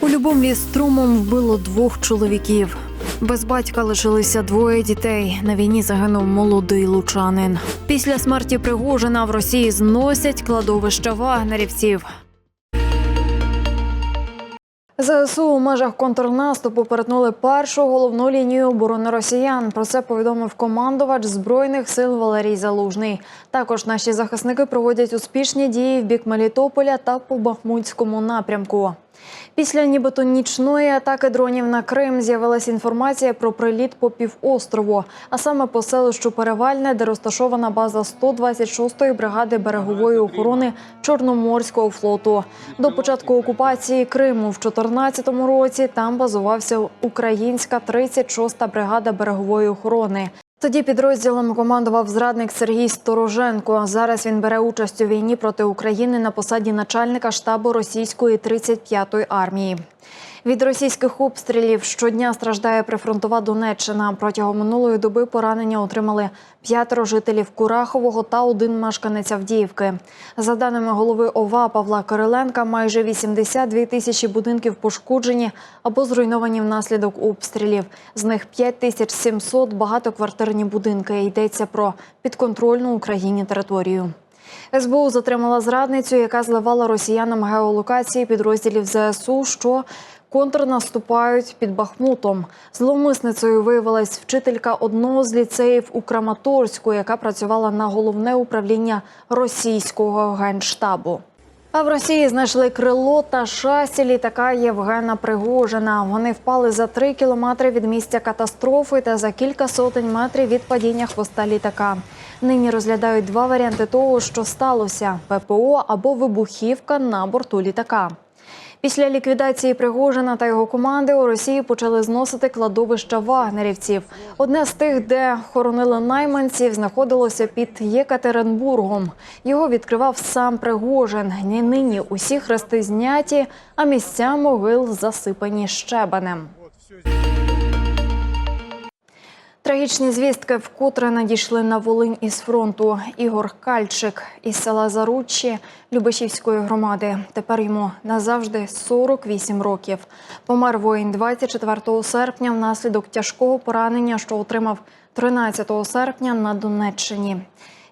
У Любомлі струмом вбило двох чоловіків. Без батька лишилися двоє дітей. На війні загинув молодий лучанин. Після смерті Пригожина в Росії зносять кладовища вагнерівців. ЗСУ у межах контрнаступу перетнули першу головну лінію оборони росіян. Про це повідомив командувач збройних сил Валерій Залужний. Також наші захисники проводять успішні дії в бік Мелітополя та по Бахмутському напрямку. Після нібито нічної атаки дронів на Крим з'явилася інформація про приліт по півострову, а саме по селищу Перевальне, де розташована база 126-ї бригади берегової охорони Чорноморського флоту. До початку окупації Криму в 2014 році там базувався українська 36-та бригада берегової охорони. Тоді підрозділом командував зрадник Сергій Стороженко. Зараз він бере участь у війні проти України на посаді начальника штабу російської 35-ї армії. Від російських обстрілів щодня страждає прифронтова Донеччина. Протягом минулої доби поранення отримали п'ятеро жителів Курахового та один мешканець Авдіївки. За даними голови ОВА Павла Кириленка, майже 82 тисячі будинків пошкоджені або зруйновані внаслідок обстрілів. З них 5700 – багатоквартирні будинки. Йдеться про підконтрольну Україні територію. СБУ затримала зрадницю, яка зливала росіянам геолокації підрозділів ЗСУ, що контрнаступають під Бахмутом. Зловмисницею виявилась вчителька одного з ліцеїв у Краматорську, яка працювала на головне управління російського генштабу. А в Росії знайшли крило та шасі літака Євгена Пригожина. Вони впали за три кілометри від місця катастрофи та за кілька сотень метрів від падіння хвоста літака. Нині розглядають два варіанти того, що сталося: ППО або вибухівка на борту літака. Після ліквідації Пригожина та його команди у Росії почали зносити кладовища вагнерівців. Одне з тих, де хоронили найманців, знаходилося під Єкатеринбургом. Його відкривав сам Пригожин. Ні- Нині усі хрести зняті, а місця могил засипані щебенем. Трагічні звістки вкотре надійшли на Волинь із фронту. Ігор Кальчик із села Заруччі Любешівської громади. Тепер йому назавжди 48 років. Помер воїн 24 серпня внаслідок тяжкого поранення, що отримав 13 серпня на Донеччині.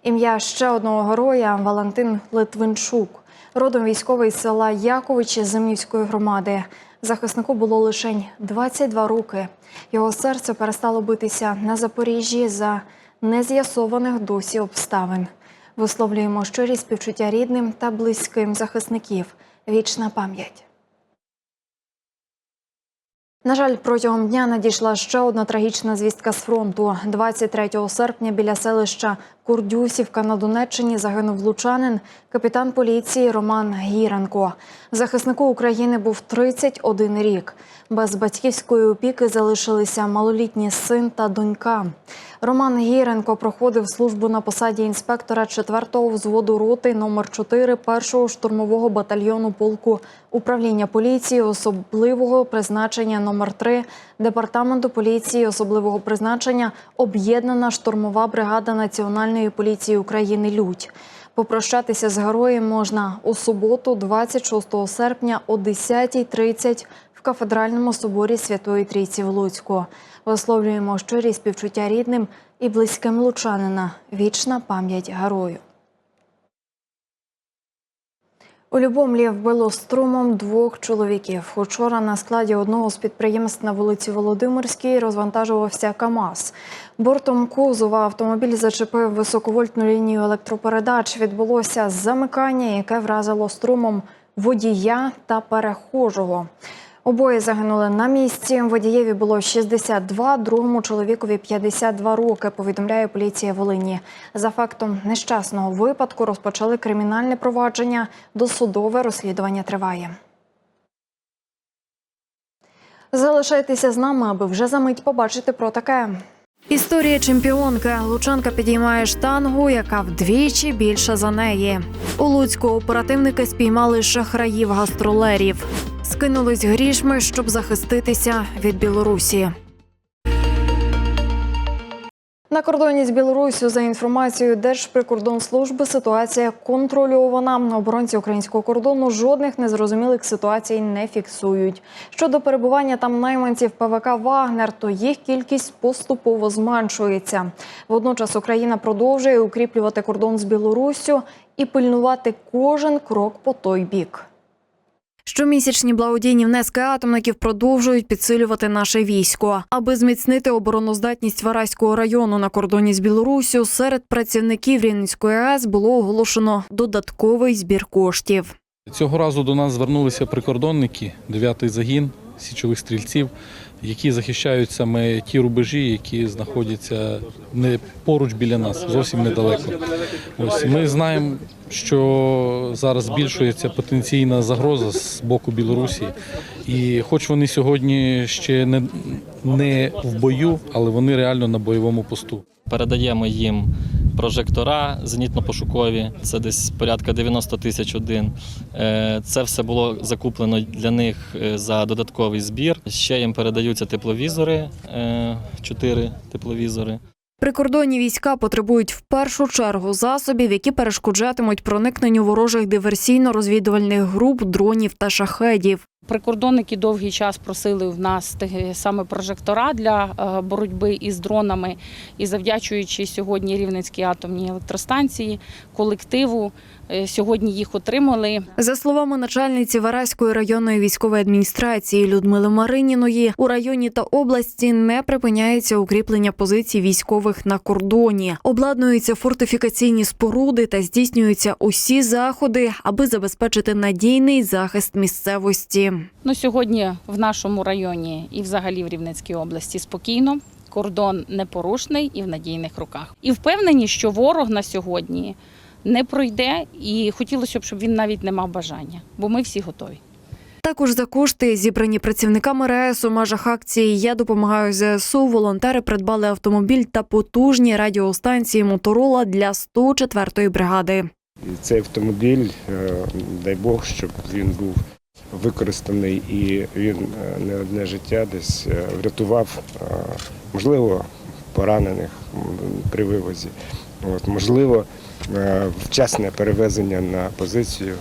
Ім'я ще одного героя Валентин Литвинчук. Родом військовий з села Яковичі Зимнівської громади. Захиснику було лише 22 роки. Його серце перестало битися на Запоріжжі за нез'ясованих досі обставин. Висловлюємо щирі співчуття рідним та близьким захисників. Вічна пам'ять. На жаль, протягом дня надійшла ще одна трагічна звістка з фронту. 23 серпня біля селища Курдюсівка на Донеччині загинув лучанин, капітан поліції Роман Гіренко. Захиснику України був 31 рік. Без батьківської опіки залишилися малолітній син та донька. Роман Гіренко проходив службу на посаді інспектора 4-го взводу роти номер 4 першого штурмового батальйону полку управління поліції особливого призначення номер 3 департаменту поліції особливого призначення об'єднана штурмова бригада Національної поліції України Людь. Попрощатися з героєм можна у суботу, 26 серпня о 10.30 в кафедральному соборі Святої Трійці в Луцьку. Висловлюємо щирі співчуття рідним і близьким лучанина. Вічна пам'ять герою. У Любомлі вбило струмом двох чоловіків. Учора на складі одного з підприємств на вулиці Володимирській розвантажувався КАМАЗ. Бортом кузова автомобіль зачепив високовольтну лінію електропередач. Відбулося замикання, яке вразило струмом водія та перехожого. Обоє загинули на місці. Водієві було 62, другому чоловікові 52 роки. Повідомляє поліція Волині. За фактом нещасного випадку розпочали кримінальне провадження. Досудове розслідування триває. Залишайтеся з нами, аби вже за мить побачити про таке. Історія чемпіонки. Лучанка підіймає штангу, яка вдвічі більша за неї. У Луцьку оперативники спіймали шахраїв гастролерів. Скинулись грішми, щоб захиститися від Білорусі. На кордоні з Білоруссю за інформацією Держприкордонслужби ситуація контрольована. Оборонці українського кордону жодних незрозумілих ситуацій не фіксують. Щодо перебування там найманців ПВК Вагнер, то їх кількість поступово зменшується. Водночас Україна продовжує укріплювати кордон з Білоруссю і пильнувати кожен крок по той бік. Щомісячні благодійні внески атомників продовжують підсилювати наше військо. Аби зміцнити обороноздатність Вараського району на кордоні з Білоруссю, серед працівників Рівненської АЕС було оголошено додатковий збір коштів. Цього разу до нас звернулися прикордонники, 9-й загін січових стрільців, які захищають саме ті рубежі, які знаходяться не поруч біля нас, зовсім недалеко. Ось ми знаємо, що зараз збільшується потенційна загроза з боку Білорусі. І хоч вони сьогодні ще не, не в бою, але вони реально на бойовому посту. Передаємо їм прожектора зенітно-пошукові, це десь порядка 90 тисяч один. Е, Це все було закуплено для них е, за додатковий збір. Ще їм передаються тепловізори, е, чотири тепловізори. Прикордонні війська потребують в першу чергу засобів, які перешкоджатимуть проникненню ворожих диверсійно-розвідувальних груп, дронів та шахедів. Прикордонники довгий час просили в нас саме прожектора для е, боротьби із дронами. І завдячуючи сьогодні Рівненській атомній електростанції, колективу, сьогодні їх отримали. За словами начальниці Вараської районної військової адміністрації Людмили Мариніної, у районі та області не припиняється укріплення позицій військових на кордоні, обладнуються фортифікаційні споруди та здійснюються усі заходи, аби забезпечити надійний захист місцевості. Ну, сьогодні в нашому районі і взагалі в Рівненській області спокійно. Кордон непорушний і в надійних руках. І впевнені, що ворог на сьогодні не пройде, і хотілося б, щоб він навіть не мав бажання, бо ми всі готові. Також за кошти, зібрані працівниками РАЕС у межах акції Я допомагаю ЗСУ. Волонтери придбали автомобіль та потужні радіостанції Моторола для 104-ї бригади. І цей автомобіль, е, дай Бог, щоб він був використаний і він е, не одне життя десь е, врятував, можливо, поранених при вивозі, От, можливо, вчасне перевезення на позицію.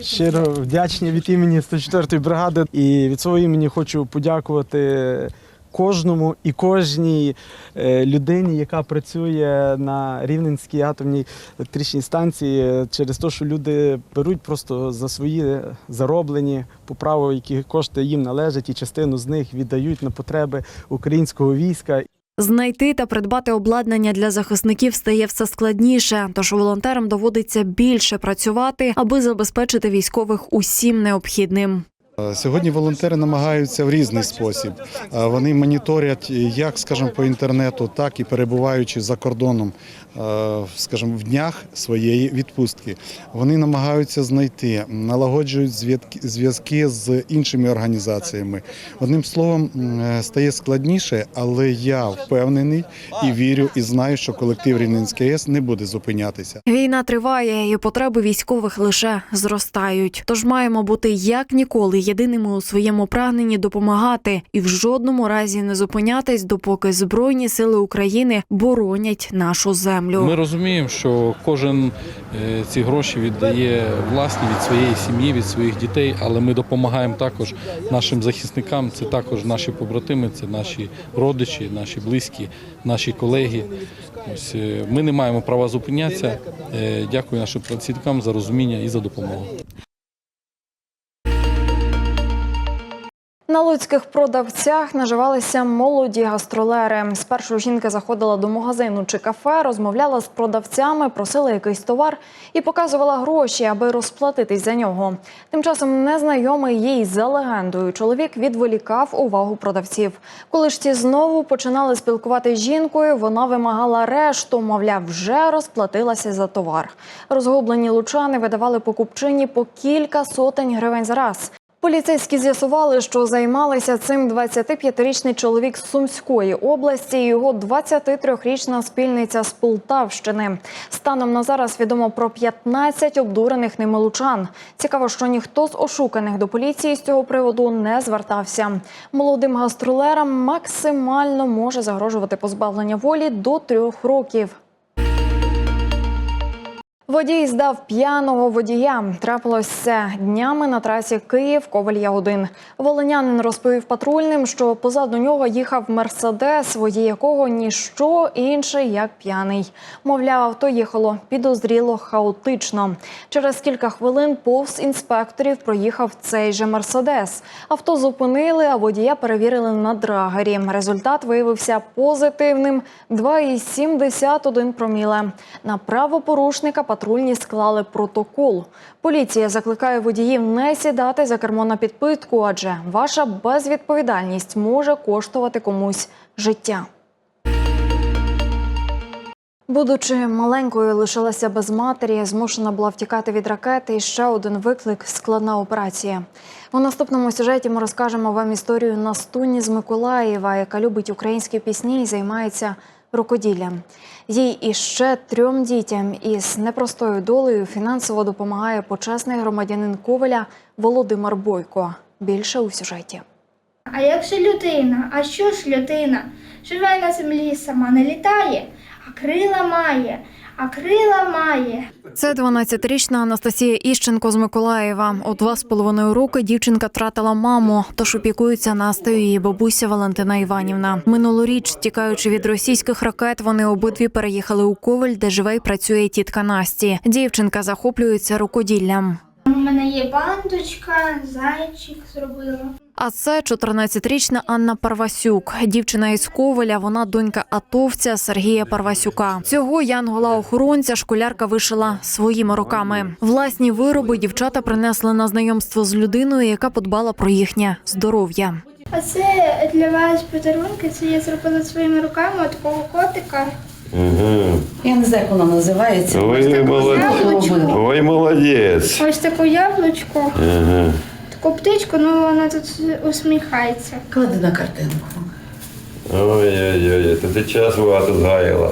Щиро вдячні від імені 104-ї бригади і від свого імені хочу подякувати кожному і кожній е, людині, яка працює на Рівненській атомній електричній станції, через те, що люди беруть просто за свої зароблені по праву, які кошти їм належать, і частину з них віддають на потреби українського війська. Знайти та придбати обладнання для захисників стає все складніше, тож волонтерам доводиться більше працювати, аби забезпечити військових усім необхідним. Е, Сьогодні волонтери намагаються в різний спосіб. Е, Вони моніторять як, скажімо, по інтернету, так і перебуваючи за кордоном, е, скажімо, в днях своєї відпустки. Вони намагаються знайти, налагоджують зв'язки- з іншими організаціями. Одним словом, стає складніше, але я впевнений і вірю, і знаю, що колектив Рівненської АЕС не буде зупинятися. Війна триває, і потреби військових лише зростають. Тож маємо бути як ніколи єдиними у своєму прагненні допомагати і в жодному разі не зупинятись, допоки збройні сили України боронять нашу землю. Ми розуміємо, що кожен е, ці гроші віддає власні від своєї сім'ї, від своїх дітей, але ми допомагаємо також нашим захисникам. Це також наші побратими, це наші родичі, наші близькі, наші колеги. Ось е, ми не маємо права зупинятися. Е, Дякую нашим працівникам за розуміння і за допомогу. На луцьких продавцях наживалися молоді гастролери. Спершу жінка заходила до магазину чи кафе, розмовляла з продавцями, просила якийсь товар і показувала гроші, аби розплатитись за нього. Тим часом незнайомий їй за легендою чоловік відволікав увагу продавців. Коли ж ті знову починали спілкувати з жінкою, вона вимагала решту, мовляв, вже розплатилася за товар. Розгублені лучани видавали покупчині по кілька сотень гривень за раз. Поліцейські з'ясували, що займалися цим 25-річний чоловік з Сумської області і його 23-річна спільниця з Полтавщини. Станом на зараз відомо про 15 обдурених ними. Цікаво, що ніхто з ошуканих до поліції з цього приводу не звертався. Молодим гастролерам максимально може загрожувати позбавлення волі до трьох років. Водій здав п'яного водія. Трапилось це днями на трасі Київ коваль ягодин Волинянин розповів патрульним, що позаду нього їхав мерседес, водій якого ніщо інше як п'яний. Мовляв, авто їхало підозріло хаотично. Через кілька хвилин повз інспекторів проїхав цей же мерседес. Авто зупинили, а водія перевірили на драгері. Результат виявився позитивним 2,71 проміле. На правопорушника патрульні склали протокол. Поліція закликає водіїв не сідати за кермо на підпитку, адже ваша безвідповідальність може коштувати комусь життя. Будучи маленькою, лишилася без матері, змушена була втікати від ракети. І ще один виклик складна операція. У наступному сюжеті ми розкажемо вам історію Настуні з Миколаєва, яка любить українські пісні і займається рукоділлям. Їй і ще трьом дітям із непростою долею фінансово допомагає почесний громадянин Ковеля Володимир Бойко. Більше у сюжеті. А якщо людина? А що ж людина? Живе на землі, сама не літає, а крила має, а крила має. Це 12-річна Анастасія Іщенко з Миколаєва. У два з половиною роки дівчинка втратила маму, тож опікується Настею її бабуся Валентина Іванівна. Минулоріч, тікаючи від російських ракет, вони обидві переїхали у Коваль, де живе й працює тітка Насті. Дівчинка захоплюється рукоділлям. У мене є бандочка, зайчик зробила. А це 14-річна Анна Парвасюк. Дівчина із Ковеля, вона донька атовця Сергія Парвасюка. Цього янгола-охоронця школярка вишила своїми руками. Власні вироби дівчата принесли на знайомство з людиною, яка подбала про їхнє здоров'я. А це для вас подарунки. Це я зробила своїми руками такого котика. Я не знаю, як воно називається. Ой, молодець. яблучко. Ой, молодець. Ось таку яблучко, Ага. таку птичку, ну вона тут усміхається. Клади на картинку. Ой-ой-ой, то ти час багато згаяла.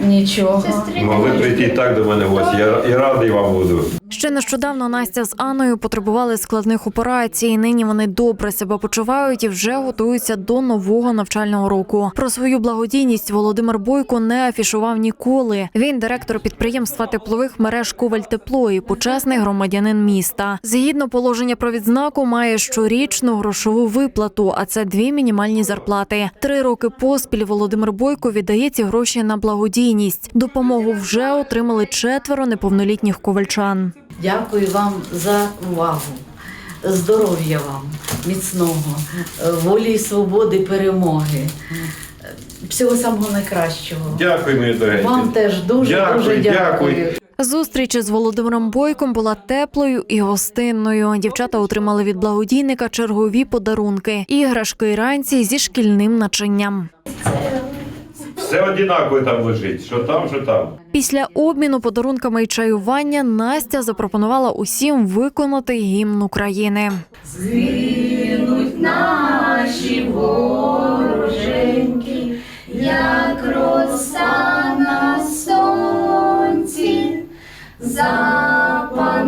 Нічого. Могли прийти і так до мене ось. Я і радий вам буду. Ще нещодавно Настя з Анною потребували складних операцій. Нині вони добре себе почувають і вже готуються до нового навчального року. Про свою благодійність Володимир Бойко не афішував ніколи. Він директор підприємства теплових мереж Коваль Тепло і почесний громадянин міста. Згідно положення про відзнаку, має щорічну грошову виплату, а це дві мінімальні зарплати. Три роки поспіль Володимир Бойко віддає ці гроші на благодійність. Допомогу вже отримали четверо неповнолітніх ковальчан. Дякую вам за увагу. Здоров'я вам, міцного, е, волі, і свободи, перемоги. Всього самого найкращого. Дякую, мої дорогенькі. Вам теж дуже Дякую, дуже дякую. дякую. Зустріч з Володимиром Бойком була теплою і гостинною. Дівчата отримали від благодійника чергові подарунки, іграшки і ранці зі шкільним начинням. Все однаково там лежить. Що там, що там. Після обміну подарунками і чаювання Настя запропонувала усім виконати гімн України. Згинуть наші вороженьки, як роса на сонці, запануємо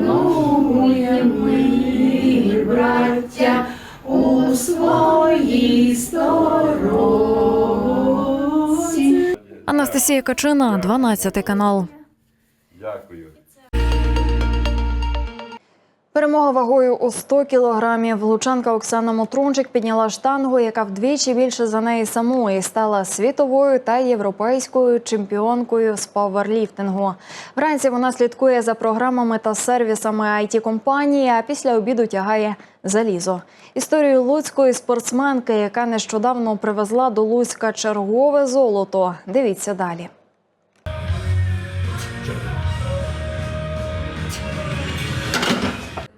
Анастасія Качина, 12 канал. Дякую. Перемога вагою у 100 кілограмів. Лучанка Оксана Мотрунчик підняла штангу, яка вдвічі більше за неї самої стала світовою та європейською чемпіонкою з пауерліфтингу. Вранці вона слідкує за програмами та сервісами it компанії, а після обіду тягає залізо. Історію луцької спортсменки, яка нещодавно привезла до Луцька чергове золото. Дивіться далі.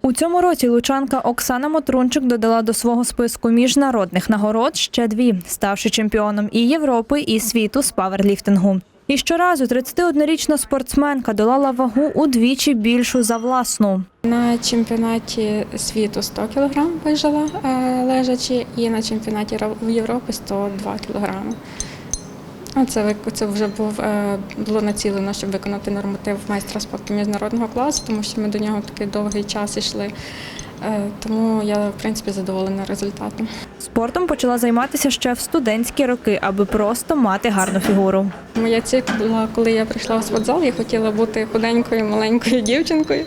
У цьому році лучанка Оксана Мотрунчик додала до свого списку міжнародних нагород ще дві, ставши чемпіоном і Європи, і світу з паверліфтингу. І щоразу 31-річна спортсменка долала вагу удвічі більшу за власну. На чемпіонаті світу 100 кг вижила е, лежачи, і на чемпіонаті Європи 102 кг. Це, це вже був, е, було націлено, щоб виконати норматив майстра спорту міжнародного класу, тому що ми до нього такий довгий час йшли. Е, Тому я, в принципі, задоволена результатом. Спортом почала займатися ще в студентські роки, аби просто мати гарну фігуру. Моя ціль була, коли я прийшла в спортзал, я хотіла бути худенькою, маленькою дівчинкою,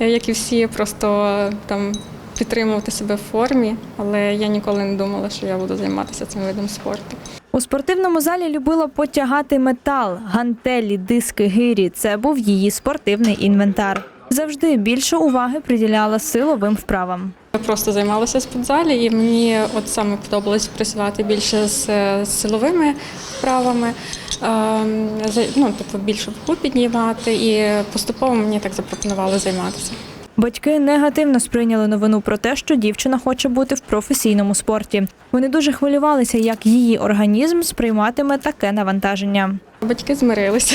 е, як і всі, просто там підтримувати себе в формі, але я ніколи не думала, що я буду займатися цим видом спорту. У спортивному залі любила потягати метал, гантелі, диски, гирі. Це був її спортивний інвентар. Завжди більше уваги приділяла силовим вправам. Я просто займалася спортзалі, і мені от саме подобалось працювати більше з е, силовими вправами, ем, ну, тобто більше вагу піднімати, і поступово мені так запропонували займатися. Батьки негативно сприйняли новину про те, що дівчина хоче бути в професійному спорті. Вони дуже хвилювалися, як її організм сприйматиме таке навантаження. Батьки змирилися.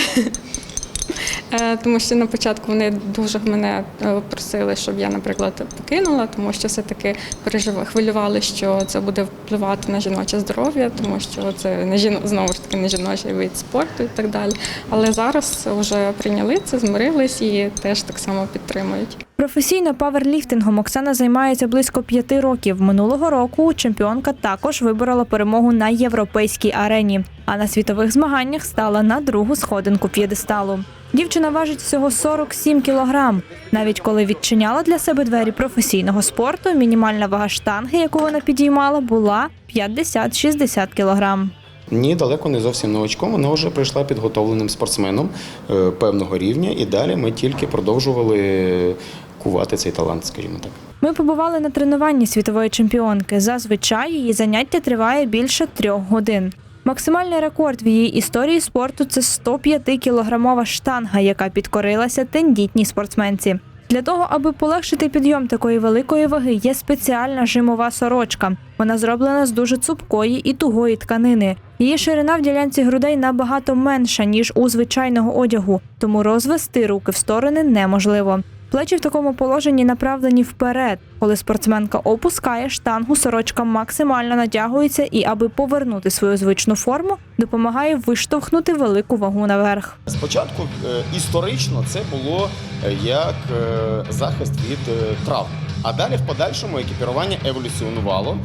Е, Тому що на початку вони дуже мене е, просили, щоб я, наприклад, покинула, тому що все-таки пережив- хвилювали, що це буде впливати на жіноче здоров'я, тому що це не жіно, знову ж таки не жіночий вид спорту і так далі. Але зараз вже прийняли це, змирились і теж так само підтримують. Професійно паверліфтингом Оксана займається близько п'яти років. Минулого року чемпіонка також виборола перемогу на європейській арені, а на світових змаганнях стала на другу сходинку п'єдесталу. Дівчина важить всього 47 кілограм. Навіть коли відчиняла для себе двері професійного спорту, мінімальна вага штанги, яку вона підіймала, була 50-60 кілограм. Ні, далеко не зовсім новачком. Вона вже прийшла підготовленим спортсменом е, певного рівня, і далі ми тільки продовжували кувати цей талант, скажімо так. Ми побували на тренуванні світової чемпіонки. Зазвичай її заняття триває більше трьох годин. Максимальний рекорд в її історії спорту це 105-кілограмова штанга, яка підкорилася тендітній спортсменці. Для того, аби полегшити підйом такої великої ваги, є спеціальна жимова сорочка. Вона зроблена з дуже цупкої і тугої тканини. Її ширина в ділянці грудей набагато менша, ніж у звичайного одягу, тому розвести руки в сторони неможливо. Плечі в такому положенні направлені вперед. Коли спортсменка опускає штангу, сорочка максимально натягується і, аби повернути свою звичну форму, допомагає виштовхнути велику вагу наверх. Спочатку е, історично це було е, як е, захист від травм. А далі в подальшому екіпірування еволюціонувало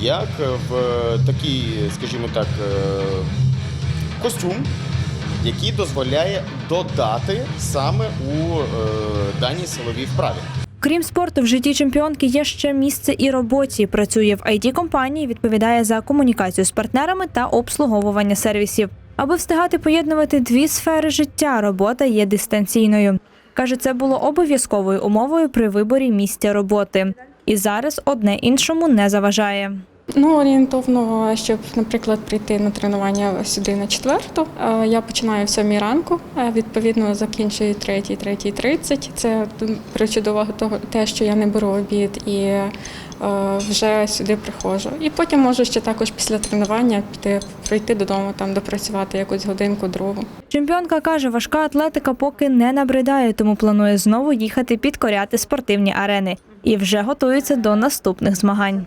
як в такий, скажімо так, костюм, який дозволяє додати саме у е, даній силовій вправі. Крім спорту, в житті чемпіонки є ще місце і роботі. Працює в it компанії відповідає за комунікацію з партнерами та обслуговування сервісів. Аби встигати поєднувати дві сфери життя, робота є дистанційною. Каже, це було обов'язковою умовою при виборі місця роботи. І зараз одне іншому не заважає. Ну, орієнтовно, щоб, наприклад, прийти на тренування сюди на четверту, е, я починаю в сьомій ранку, е, відповідно закінчую третій, третій, тридцять. Це причудово того, те, що я не беру обід і е, вже сюди приходжу. І потім можу ще також після тренування піти прийти додому, там допрацювати якусь годинку, другу. Чемпіонка каже, важка атлетика поки не набридає, тому планує знову їхати підкоряти спортивні арени і вже готується до наступних змагань.